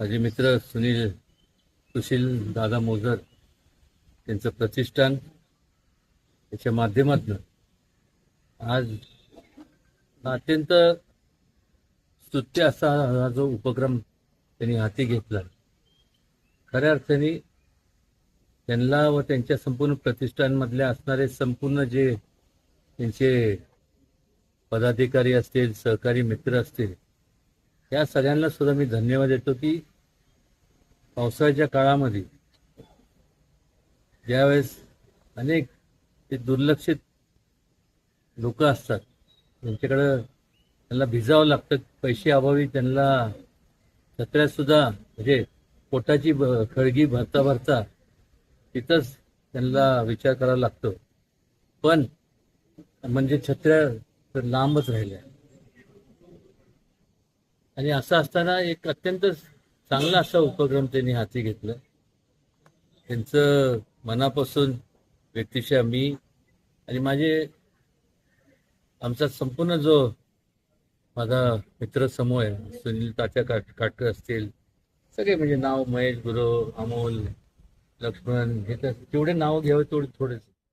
माझे मित्र सुनील सुशील दादा मोजर त्यांचं प्रतिष्ठान याच्या माध्यमातून आज अत्यंत स्तुत्य असा हा जो उपक्रम त्यांनी हाती घेतला. खऱ्या अर्थाने त्यांना व त्यांच्या संपूर्ण प्रतिष्ठानमधल्या असणारे संपूर्ण जे त्यांचे पदाधिकारी असतील सहकारी मित्र असतील या सगळ्यांना सुद्धा मी धन्यवाद देतो की पावसाळ्याच्या काळामध्ये ज्यावेळेस अनेक ते दुर्लक्षित लोक असतात त्यांच्याकडं त्यांना भिजावं लागतं पैसे अभावी त्यांना छत्र्यात सुद्धा म्हणजे पोटाची खळगी भरता भरता तिथंच त्यांना विचार करावा लागतो. पण म्हणजे छत्र्या तर लांबच राहिल्या. आणि असं असताना एक अत्यंत चांगला असा उपक्रम त्यांनी हाती घेतला. त्यांचं मनापासून व्यक्तिशः मी आणि माझे आमचा संपूर्ण जो माझा मित्र समूह आहे सुनील तात्या काट काटकर असतील सगळे म्हणजे नाव महेश गुरु अमोल लक्ष्मण हे तर जेवढे नाव घ्यावे तेवढे थोडेसे.